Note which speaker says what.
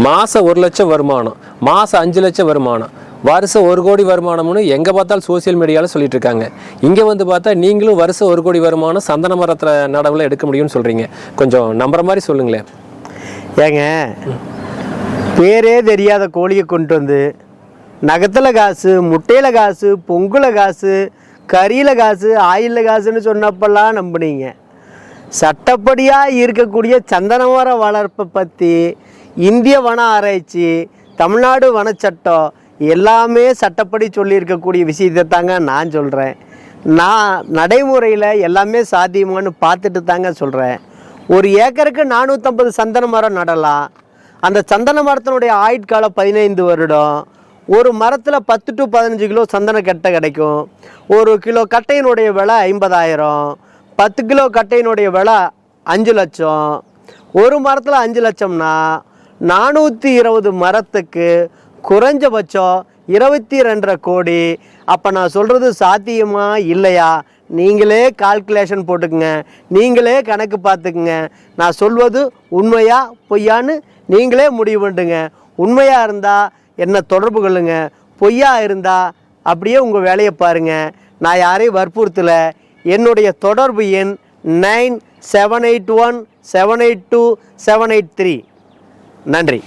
Speaker 1: மாதம் ஒரு லட்சம் வருமானம் மாதம் அஞ்சு லட்சம் வருமானம் வருஷம் ஒரு கோடி வருமானம்னு எங்கே பார்த்தாலும் சோஷியல் மீடியாவில் சொல்லிட்டு இருக்காங்க. இங்கே வந்து பார்த்தா நீங்களும் வருஷம் ஒரு கோடி வருமானம் சந்தன மரத்தில் நடவில் எடுக்க முடியும்னு சொல்கிறீங்க கொஞ்சம் நம்புற மாதிரி சொல்லுங்களேன்.
Speaker 2: ஏங்க பேரே தெரியாத கோழியை கொண்டு வந்து நகத்தில் காசு முட்டையில் காசு பொங்குல காசு கறியில் காசு ஆயிலில் காசுன்னு சொன்னப்பெல்லாம் நம்புனீங்க. சட்டப்படியாக இருக்கக்கூடிய சந்தனமர வளர்ப்பை பற்றி இந்திய வன ஆராய்ச்சி தமிழ்நாடு வனச்சட்டம் எல்லாமே சட்டப்படி சொல்லியிருக்கக்கூடிய விஷயத்தை தாங்க நான் சொல்கிறேன் நான் நடைமுறையில் எல்லாமே சாத்தியமான்னு பார்த்துட்டு தாங்க சொல்கிறேன் ஒரு ஏக்கருக்கு நானூற்றம்பது சந்தன மரம் நடலாம். அந்த சந்தன மரத்தினுடைய ஆயுட்காலம் பதினைந்து வருடம். ஒரு மரத்தில் பத்து டு பதினஞ்சு கிலோ சந்தன கட்டை கிடைக்கும். ஒரு கிலோ கட்டையினுடைய விலை ஐம்பதாயிரம். பத்து கிலோ கட்டையினுடைய விலை அஞ்சு லட்சம். ஒரு மரத்தில் அஞ்சு லட்சம்னா நானூற்றி இருபது மரத்துக்கு குறைஞ்சபட்சம் இருபத்தி ரெண்டரை கோடி. அப்போ நான் சொல்கிறது சாத்தியமா இல்லையா? நீங்களே கால்குலேஷன் போட்டுக்குங்க. நீங்களே கணக்கு பார்த்துக்குங்க. நான் சொல்வது உண்மையா பொய்யான்னு நீங்களே முடிவு பண்ணுங்க உண்மையாக இருந்தால் என்ன தொடர்பு கொள்ளுங்க. பொய்யா இருந்தால் அப்படியே உங்கள் வேலையை பாருங்கள் நான் யாரையும் வற்புறுத்தலை. என்னுடைய தொடர்பு எண் nine seven eight one seven eight two seven eight three. நன்றி.